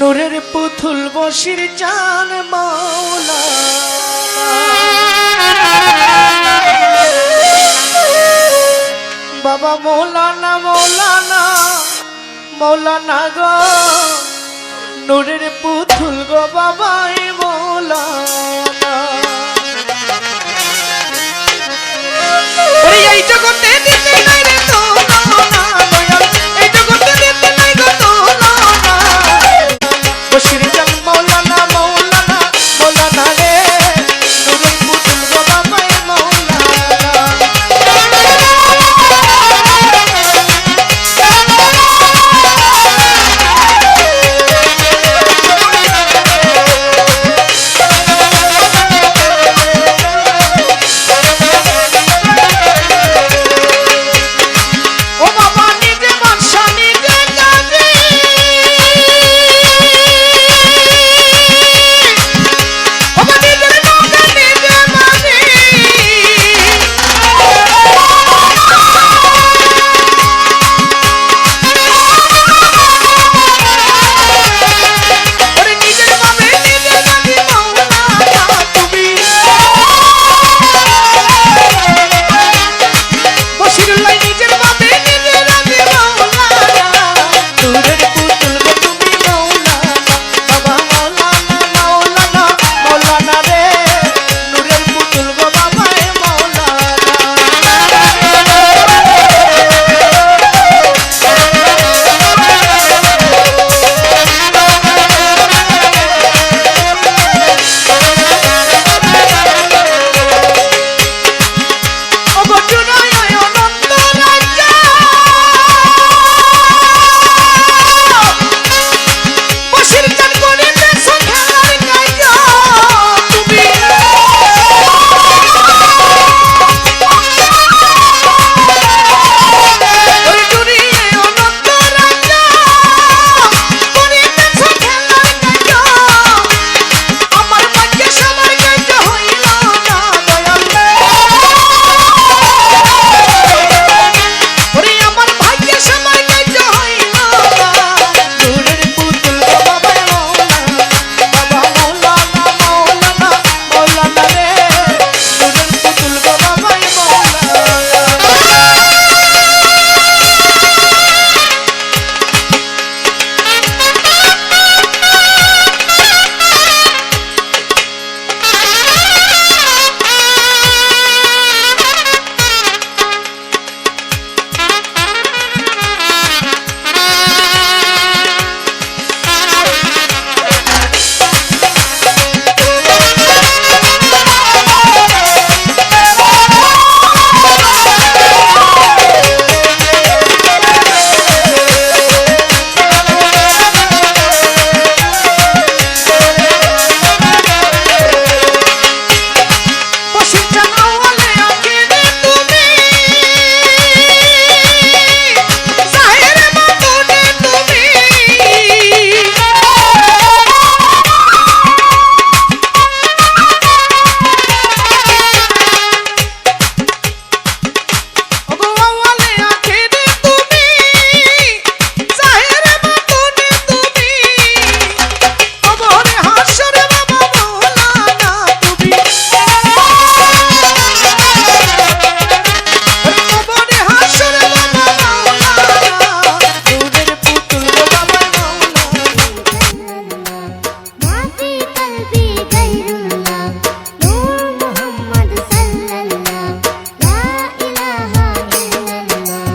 নূরের পুতুল বসির চান মাওলা। বাবা মৌলানা মৌলানা মৌলানা গো। নূরের পুতুল গো বাবা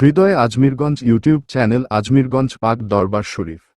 হৃদয় আজমিরগঞ্জ ইউটিউব চ্যানেল আজমিরগঞ্জ পাক দরবার শরীফ।